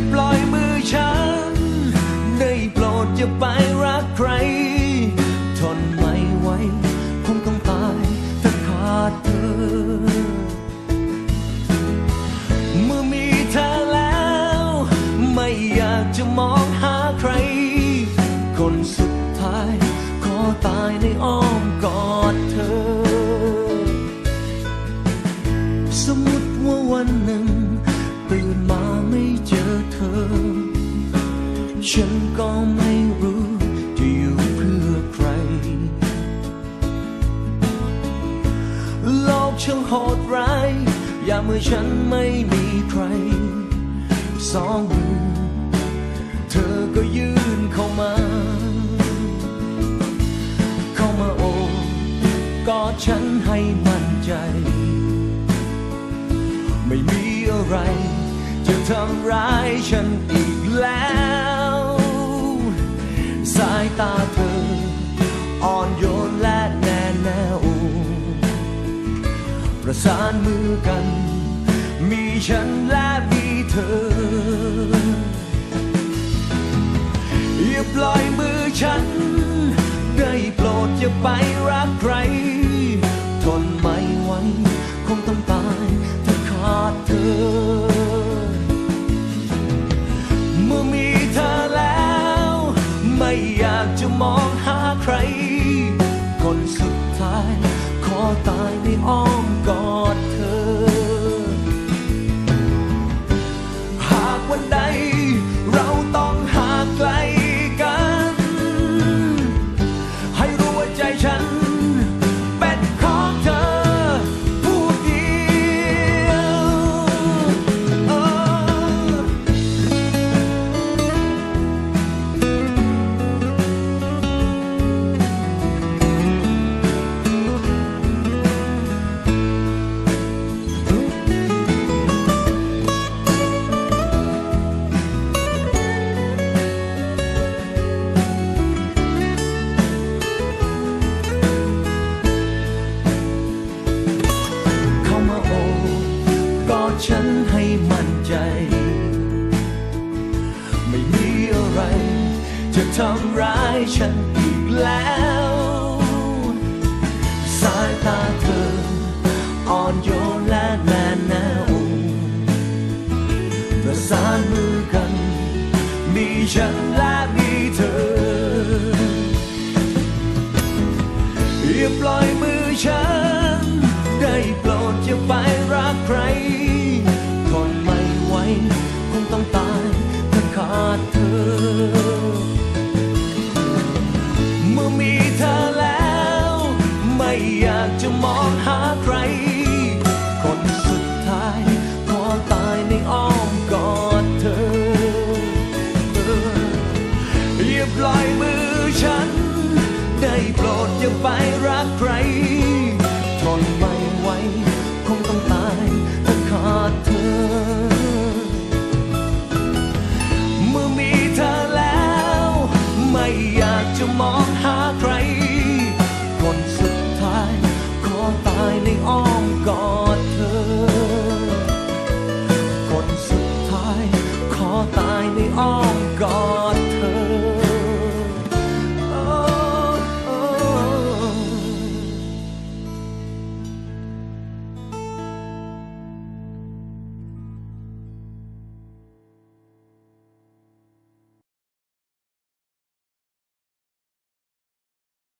าปล่อยมือฉัน ได้โปรดอย่าไปรักใคร ทนไม่ไหวคงต้องตายถ้าขาดเธอ เมื่อมีเธอแล้ว ไม่อยากจะมองหาใคร คนสุดท้าย ขอตายในอ้อมกอดเธอ สมมติว่าวันหนึ่ง ตื่นมาไม่เจอ อ ฉันก็ไม่รู้จะอยู่เพื่อใคร โลกช่างโหดร้ายอย่าเมื่อฉันไม่มีใคร สองมือ เธอก็ยื่นเข้ามา เข้ามาโอบกอดฉันให้มั่นใจ ไม่มีอะไร ทำร้ายฉันอีกแล้ว สายตาเธอ อ่อนโยนและแน่แน่วประสานมือกัน มีฉันและมีเธอ อย่าปล่อยมือฉัน ได้โปรดอย่าไปรักใคร ทนไม่ไหว องหาใครคนสุดท้าย ขอตายในอ้อม ให้มั่นใจ ไม่มีอะไร จะทำร้ายฉันอีกแล้ว สายตาเธอ อ่อนโยนและแน่แน่วประสานมือกัน มีฉันและมีเธออย่าปล่อยมือฉัน ลอยมือฉัน ได้โปรดอย่าไปรักใครทนไม่ไหวคงต้องตายถ้าขาดเธอ เมื่อมีเธอแล้ว ไม่อยากจะมอง